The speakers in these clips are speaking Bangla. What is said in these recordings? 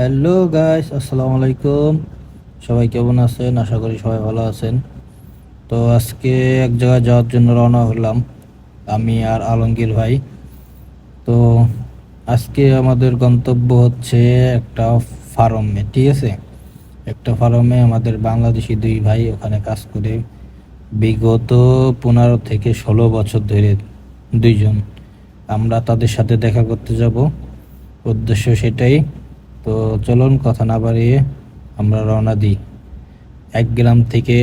হ্যালো গাইস আসসালামু আলাইকুম সবাই কেমন আছেন? আশা করি সবাই ভালো আছেন। তো আজকে এক জায়গায় যাওয়ার জন্য রওনা হলাম আমি আর আলমগীর ভাই। তো আজকে আমাদের গন্তব্য হচ্ছে একটা ফার্মে, ঠিক আছে? একটা ফার্মে আমাদের বাংলাদেশি দুই ভাই ওখানে কাজ করে। বিগত পনেরো থেকে ষোলো বছর ধরে দুইজন। আমরা তাদের সাথে দেখা করতে যাব। উদ্দেশ্য সেটাই তো চলুন কথা না বাড়িয়ে আমরা রওনা দিই। এক গ্রাম থেকে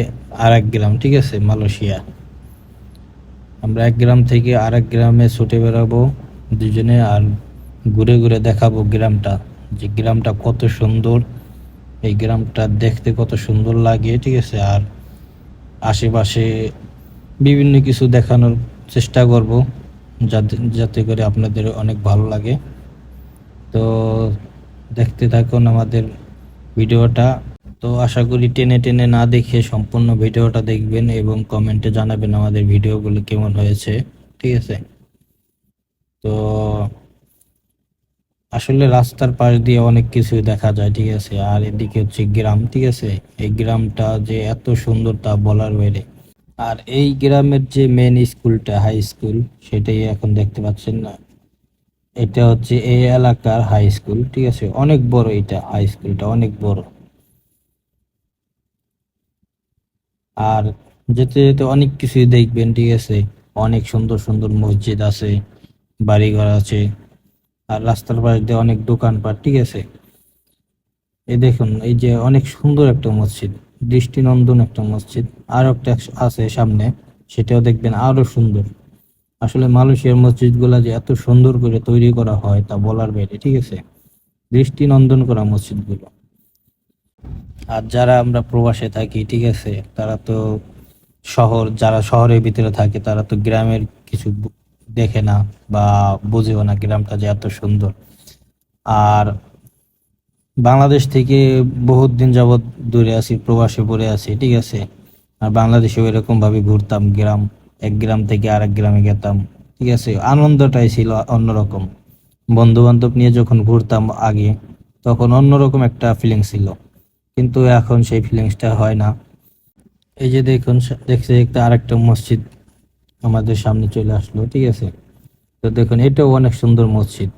আর এক গ্রাম, ঠিক আছে? মালয়েশিয়া। আমরা এক গ্রাম থেকে আর এক গ্রামে ছুটে বেড়াবো দুজনে আর ঘুরে ঘুরে দেখাবো গ্রামটা। যে গ্রামটা কত সুন্দর, এই গ্রামটা দেখতে কত সুন্দর লাগে, ঠিক আছে? আর আশেপাশে বিভিন্ন কিছু দেখানোর চেষ্টা করব, যাতে যাতে করে আপনাদের অনেক ভালো লাগে। তো দেখতে থাকুন আমাদের ভিডিওটা। তো আশা করি টেনে টেনে না দেখে সম্পূর্ণ ভিডিওটা দেখবেন এবং কমেন্টে জানাবেন আমাদের ভিডিওগুলো কেমন হয়েছে, ঠিক আছে? তো আসলে রাস্তার পাশ দিয়ে অনেক কিছু দেখা যায়, ঠিক আছে? আর এদিকে হচ্ছে গ্রাম, ঠিক আছে? এই গ্রামটা যে এত সুন্দর তা বলার বাইরে। আর এই গ্রামের যে মেন স্কুলটা হাই স্কুল সেটাই এখন দেখতে পাচ্ছেন না। এটা হচ্ছে এই এলাকার হাই স্কুল ঠিক আছে? অনেক বড় এটা হাই স্কুলটা অনেক বড়। আর যেতে যেতে অনেক কিছুই দেখবেন, ঠিক আছে? অনেক সুন্দর সুন্দর মসজিদ আছে, বাড়িঘর আছে, আর রাস্তার পাশ দিয়ে অনেক দোকানপাট, ঠিক আছে? এই দেখুন, এই যে অনেক সুন্দর একটা মসজিদ, দৃষ্টিনন্দন একটা মসজিদ, আর একটা আছে সামনে, সেটাও দেখবেন আরও সুন্দর। আসলে মালয়েশিয়ার মসজিদগুলো যে এত সুন্দর করে তৈরি করা হয় তা বলার বাইরে, ঠিক আছে? দৃষ্টিনন্দন করা মসজিদগুলো। আর যারা আমরা প্রবাসে থাকি, ঠিক আছে, তারা তো শহর, যারা শহরের ভিতরে থাকে, তারা তো গ্রামের কিছু দেখে না বা বুঝেও না গ্রামটা যে এত সুন্দর। আর বাংলাদেশ থেকে বহুত দিন যাবৎ দূরে আছি, প্রবাসে পড়ে আছি, ঠিক আছে? আর বাংলাদেশে এরকম ভাবে ঘুরতাম গ্রাম এক গ্রাম থেকে আরেক গ্রামে গেতাম, ঠিক আছে? আনন্দটাই ছিল অন্যরকম। বন্ধু বান্ধব নিয়ে যখন ঘুরতাম আগে, তখন অন্যরকম একটা ফিলিংস ছিল। কিন্তু এখন সেই ফিলিংসটা হয় না। এই যে দেখুন দেখতে দেখতে আরেকটা মসজিদ আমাদের সামনে চলে আসলো, ঠিক আছে? তো দেখুন, এটাও অনেক সুন্দর মসজিদ।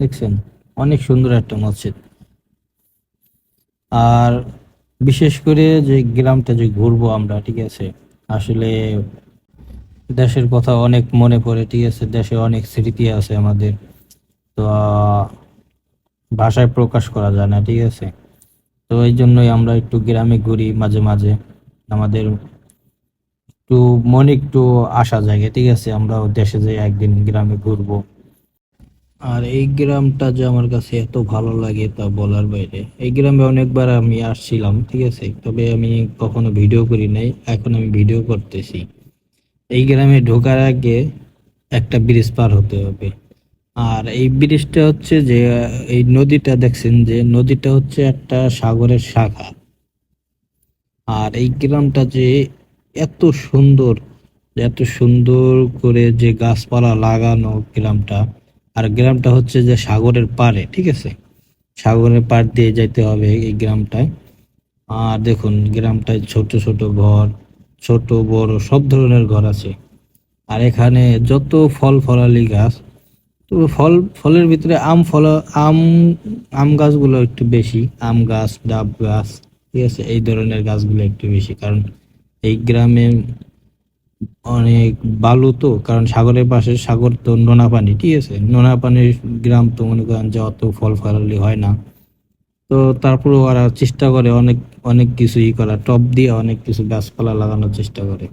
দেখছেন? অনেক সুন্দর একটা মসজিদ। আর বিশেষ করে যে গ্রামটা যে ঘুরবো আমরা, ঠিক আছে? আসলে দেশের কথা অনেক মনে পড়ে, ঠিক আছে? দেশে অনেক স্মৃতি আছে আমাদের। তো ভাষায় প্রকাশ করা যায় না, ঠিক আছে? তো এই জন্যই আমরা একটু গ্রামে ঘুরি মাঝে মাঝে। আমাদের একটু মনে একটু আশা জাগে, ঠিক আছে? আমরা দেশে যাই একদিন গ্রামে ঘুরবো। আর এই গ্রামটা যে আমার কাছে এত ভালো লাগে তা বলার বাইরে। এই গ্রামে অনেকবার আমি আসছিলাম, ঠিক আছে? তবে আমি কখনো ভিডিও করি নাই, এখন আমি ভিডিও করতেছি। এই গ্রামে ঢোকার আগে একটা ব্রিজ পার হতে হবে। আর এই ব্রিজটা হচ্ছে যে, এই নদীটা দেখছেন যে, নদীটা হচ্ছে একটা সাগরের শাখা। আর এই গ্রামটা যে এত সুন্দর এত সুন্দর করে যে গাছপালা লাগানো গ্রামটা, আর গ্রামটা হচ্ছে যে সাগরের পাড়ে, ঠিক আছে? সাগরের পাড় দিয়ে যাইতে হবে এই গ্রামটায়। আর দেখুন, গ্রামটায় ছোট ছোট ঘর ছোট, বড়, সব ধরনের ঘর আছে। আর এখানে যত ফল ফলালি গাছ, তো ফল, ফলের ভিতরে আম ফল, আম আম গাছগুলো একটু বেশি, আম গাছ, ডাব গাছ, ঠিক আছে? এই ধরনের গাছগুলো একটু বেশি, কারণ এই গ্রামে অনেক বালু তো, কারণ সাগরের পাশে সাগর তো নোনা পানি, ঠিক আছে? নোনা পানির গ্রাম তো মনে করেন যে অত ফল ফলালি হয় না। তো তারপরে ওরা চেষ্টা করে অনেক অনেক কিছু ই করা টপ দিয়ে অনেক কিছু গাছপালা লাগানোর চেষ্টা করে।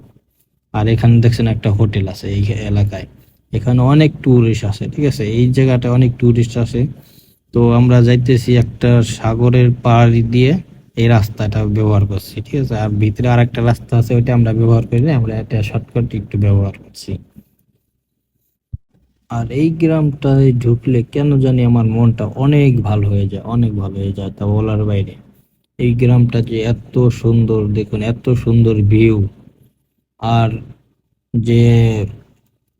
আর এখানে দেখছেন একটা হোটেল আছে এই এলাকায়। এখানে অনেক টুরিস্ট আছে ঠিক আছে? এই জায়গাটা অনেক টুরিস্ট আছে তো আমরা যাইতেছি একটা সাগরের পাড়ি দিয়ে এই রাস্তাটা ব্যবহার করছি, ঠিক আছে? আর ভিতরে আর একটা রাস্তা আছে, ওইটা আমরা ব্যবহার করি আমরা একটা শর্টকাট একটু ব্যবহার করছি। আর এই গ্রামটায় ঢুকলে কেন জানি আমার মনটা অনেক ভালো হয়ে যায়, অনেক ভালো হয়ে যায় তা বলার বাইরে। এই গ্রামটা যে এত সুন্দর, দেখুন, এত সুন্দর ভিউ আর যে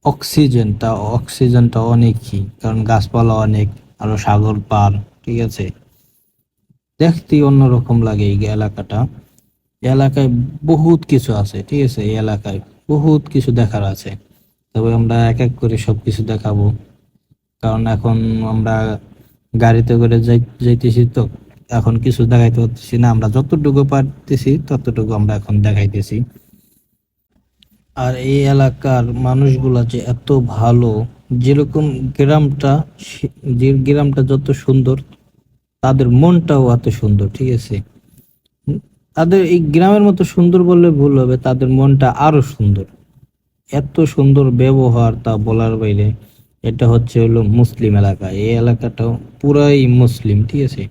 অক্সিজেন তা অক্সিজেনটা অনেকই, কারণ গাছপালা অনেক, আরও সাগর পার, ঠিক আছে? দেখতেই অন্যরকম লাগে এই এলাকাটা। এলাকায় বহুত কিছু আছে, ঠিক আছে? এই এলাকায় বহুত কিছু দেখার আছে। তবে আমরা এক এক করে সব কিছু দেখাবো। কারণ এখন আমরা গাড়িতে করে যাই যাইতেছি তো, এখন কিছু দেখাইতে পারতেছি না। আমরা যতটুকু পারতেছি, ততটুকু আমরা এখন দেখাইতেছি। আর এই এলাকার মানুষগুলা যে এত ভালো, যেরকম গ্রামটা যে গ্রামটা যত সুন্দর, তাদের মনটাও এত সুন্দর, ঠিক আছে? তাদের এই গ্রামের মতো সুন্দর বললে ভুল হবে, তাদের মনটা আরও সুন্দর। এত সুন্দর ব্যবহার তা বলার বাইরে এটা হচ্ছে হলো মুসলিম এলাকা। এই এলাকাটাও পুরাই মুসলিম, ঠিক আছে?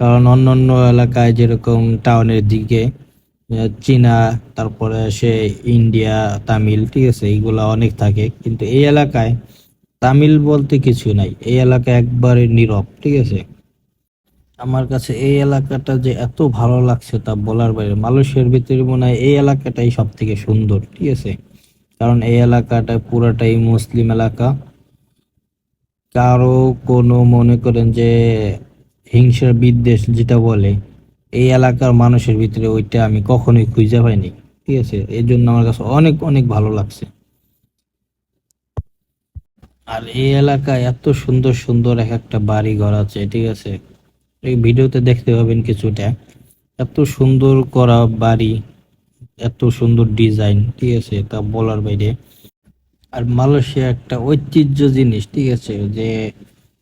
কারণ অন্যান্য এলাকায় যেরকম টাউনের দিকে চীনা, তারপরে সে ইন্ডিয়া, তামিল, ঠিক আছে? এইগুলা অনেক থাকে। কিন্তু এই এলাকায় তামিল বলতে কিছু নাই। এই এলাকা একবারে নীরব, ঠিক আছে? আমার কাছে এই এলাকাটা যে এত ভালো লাগছে তা বলার বাইরে মানুষের ভিতরে মনে হয় এই এলাকাটাই সব থেকে সুন্দর, ঠিক আছে? কারণ এই এলাকাটা পুরাটাই মুসলিম এলাকা। কারও কোনো মনে করেন যে হিংসার বিদ্বেষ যেটা বলে, এই এলাকার মানুষের ভিতরে ওইটা আমি কখনোই খুঁজে পাইনি। ঠিক আছে? এই জন্য আমার কাছে অনেক অনেক ভালো লাগছে। আর এই এলাকায় এত সুন্দর সুন্দর এক একটা বাড়ি ঘর আছে, ঠিক আছে? এই ভিডিওতে দেখতে পাবেন কিছুটা। এত সুন্দর করা বাড়ি এত সুন্দর ডিজাইন, ঠিক আছে, তা বলার বাইরে। আর মালয়েশিয়া একটা ঐতিহ্য জিনিস, ঠিক আছে, যে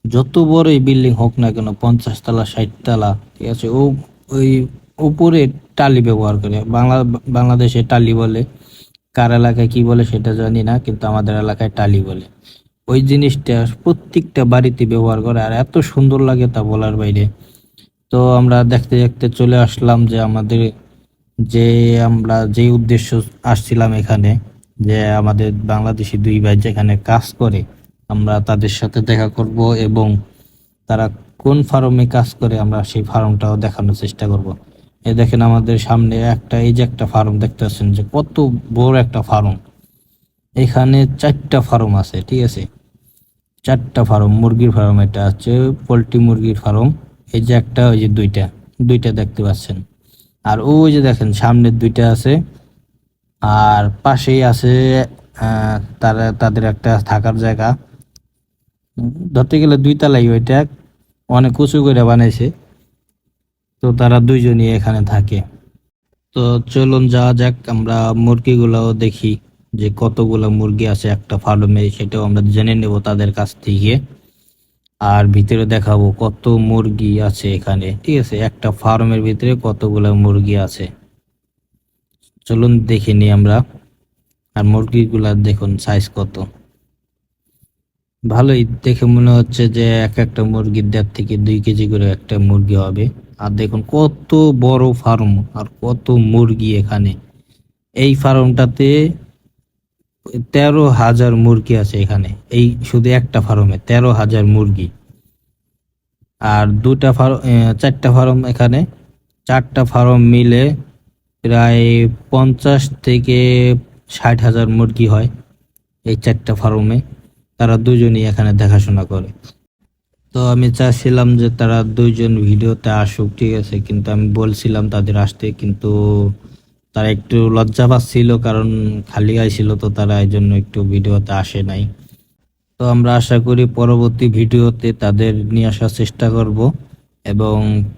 যত বড়ই বিল্ডিং হোক না কেন, পঞ্চাশ তালা, ষাট তালা, ঠিক আছে, ও, ওই উপরে টালি ব্যবহার করে। বাংলা, বাংলাদেশে টালি বলে, কার এলাকায় কি বলে সেটা জানি না, কিন্তু আমাদের এলাকায় টালি বলে। ওই জিনিসটা প্রত্যেকটা বাড়িতে ব্যবহার করে, আর এত সুন্দর লাগে তা বলার বাইরে। তো আমরা দেখতে দেখতে চলে আসলাম যে আমাদের যে আমরা যে উদ্দেশ্য আসছিলাম এখানে, যে আমাদের বাংলাদেশি দুই ভাই যেখানে কাজ করে, আমরা তাদের সাথে দেখা করব এবং তারা কোন ফার্মে কাজ করে আমরা সেই ফার্মটাও দেখানোর চেষ্টা করব। এই দেখেন আমাদের সামনে একটা, এই যে একটা ফার্ম দেখতে পাচ্ছেন যে কত বড় একটা ফার্ম। এখানে চারটা ফার্ম আছে, ঠিক আছে? চারটা ফার্ম, মুরগির ফার্ম এটা হচ্ছে পোলট্রি মুরগির ফার্ম, এই যে একটা, ওই যে দুইটা দুইটা দেখতে পাচ্ছেন। আর ওই যে দেখেন, সামনের দুইটা আছে। আর পাশেই আছে তারা, তাদের একটা থাকার জায়গা। ধরতে গেলে দুই তালাই ওইটা, অনেক উঁচু করে বানাইছে। তো তারা দুইজনই এখানে থাকে। তো চলুন যাওয়া যাক, আমরা মুরগিগুলাও দেখি যে কতগুলো মুরগি আছে একটা ফার্মে সেটাও আমরা জেনে নেব তাদের কাছ থেকে। আর ভিতরে দেখাবো কত মুরগি আছে এখানে। ঠিক আছে, একটা ফার্মের ভিতরে কতগুলো মুরগি আছে। চলুন দেখে নিই আমরা। আর মুরগিগুলা দেখুন সাইজ কত। ভালোই দেখে মনে হচ্ছে যে এক একটা মুরগির দেড় থেকে দুই কেজি করে একটা মুরগি হবে। আর দেখুন কত বড় ফার্ম আর কত মুরগি এখানে। এই ফার্মটাতে তেরো হাজার মুরগি আছে এখানে। এই শুধু একটা ফার্মে তেরো হাজার মুরগি। আর দুটা ফার্ম চারটা ফার্ম এখানে। চারটা ফার্ম মিলে প্রায় পঞ্চাশ থেকে ষাট হাজার মুরগি হয় এই চারটা ফার্মে তারা দুজনই এখানে দেখাশোনা করে। তো আমি চাইছিলাম যে তারা দুইজন ভিডিওতে আসুক, ঠিক আছে? কিন্তু আমি বলছিলাম তাদের আসতে, কিন্তু তারা একটু লজ্জা পাচ্ছিল, কারণ খালি আইছিল তো তারা এই জন্য একটু ভিডিওতে আসে নাই। তো আমরা আশা করি পরবর্তী ভিডিওতে তাদের নিয়ে আসার চেষ্টা করব এবং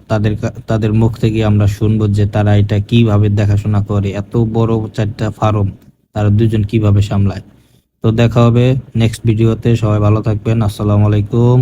তাদের তাদের মুখ থেকে আমরা শুনব যে তারা এটা কীভাবে দেখাশোনা করে, এত বড় চারটা ফার্ম তারা দুজন কীভাবে সামলায়। তো দেখা হবে নেক্সট ভিডিওতে, সবাই ভালো থাকবেন, আসসালামু আলাইকুম।